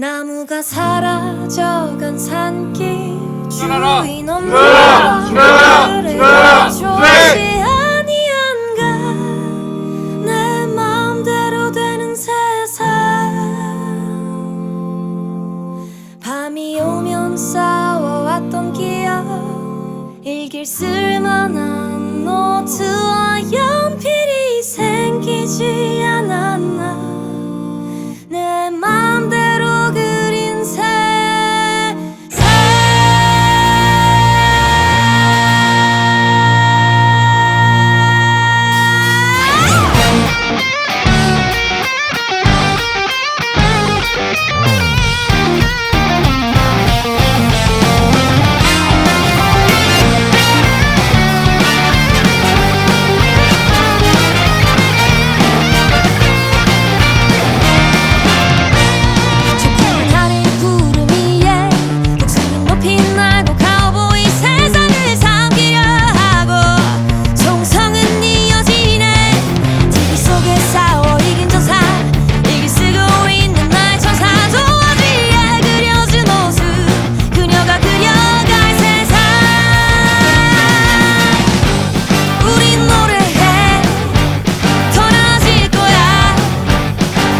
나무가 사라져간 산길! 주인 없는! 좋지 수라라! 아니한가 내 마음대로 되는 세상 밤이 오면 싸워왔던 기억 일길 쓸만한 노트와 연필이 생기지 않았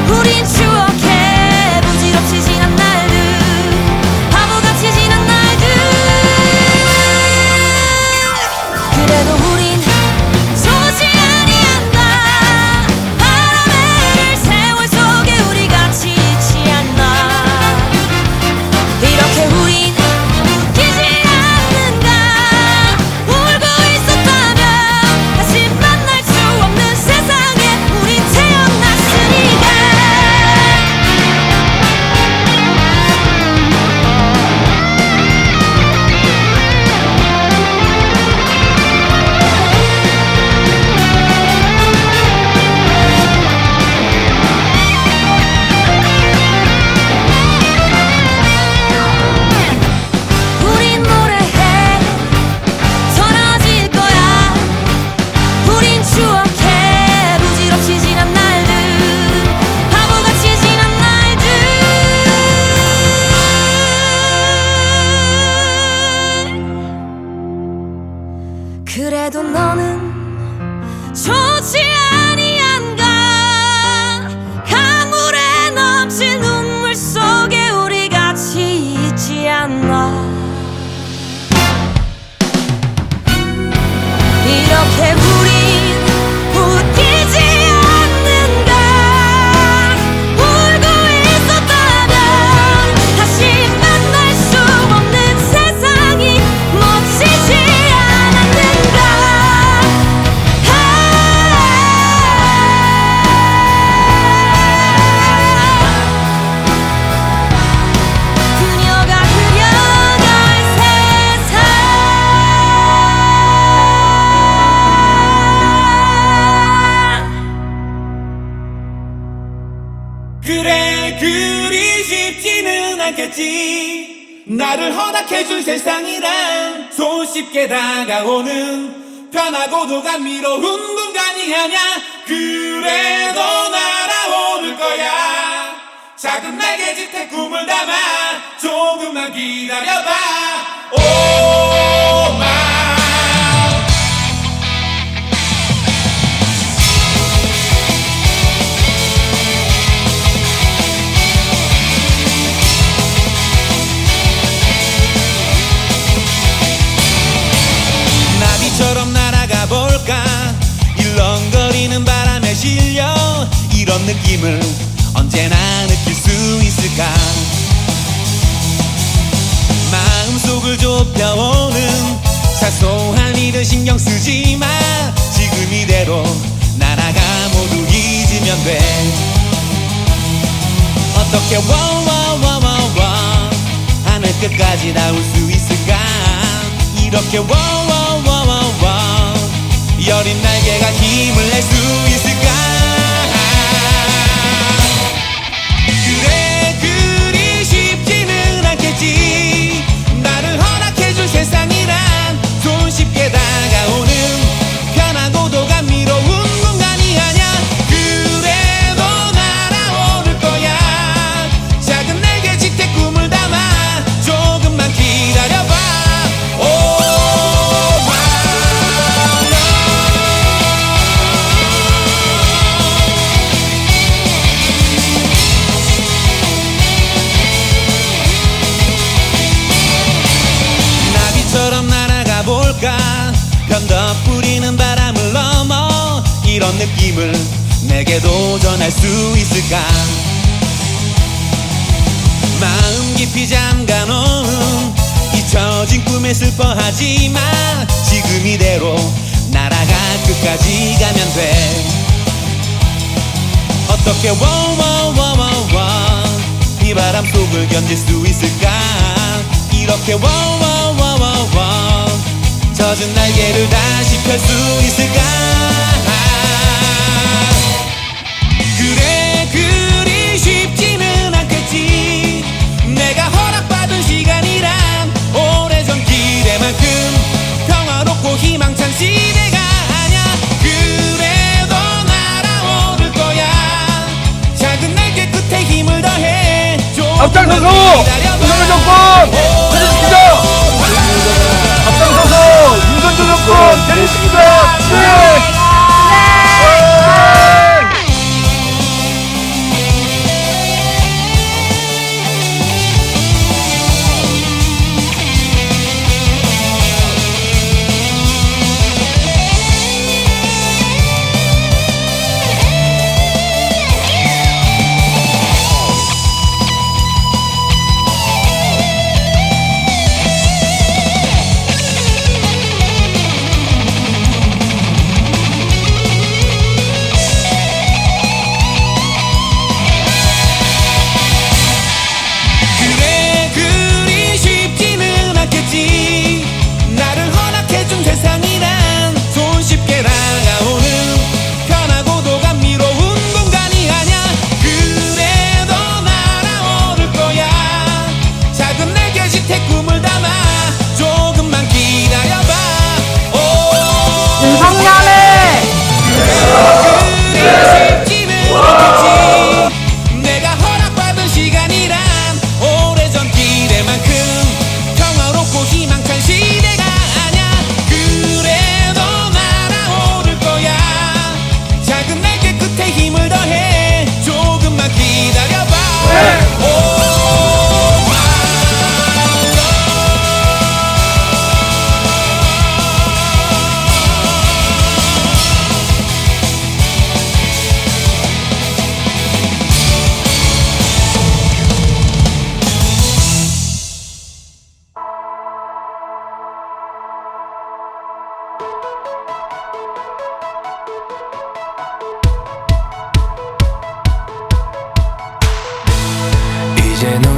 우린 추 그래도 너는 않겠지. 나를 허락해준 세상이란 손쉽게 다가오는 편하고도 감미로운 공간이 아냐. 그래도 날아오를 거야. 작은 날개짓에 꿈을 담아 조금만 기다려봐. 오마 느낌을 언제나 느낄 수 있을까? 마음속을 좁혀오는 사소한 일은 신경 쓰지 마. 지금 이대로 날아가 모두 잊으면 돼. 어떻게 와와와와와 하늘 끝까지 닿을 수 있을까? 이렇게 와와와와와 여린 날개가 힘을 낼 수 있을까 깊이 잠가 놓은 잊혀진 꿈에 슬퍼하지만 지금 이대로 날아가 끝까지 가면 돼. 어떻게 워워워워워. 이 바람 속을 견딜 수 있을까? 이렇게 워워워워워. 젖은 날개를 다시 펼 수 있을까 앞장서서. 윤석열 정권 퇴진시키자! 앞장서서 윤석열 정권 퇴진시키자! 네!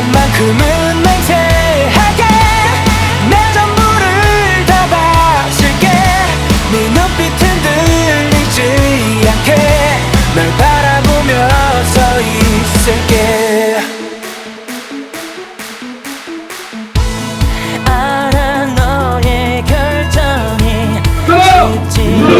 것만큼은 맹세하게 내 전부를 다 바칠게. 네 눈빛 흔들리지 않게 널 바라보며 서 있을게. 알아 너의 결정이! 쉽지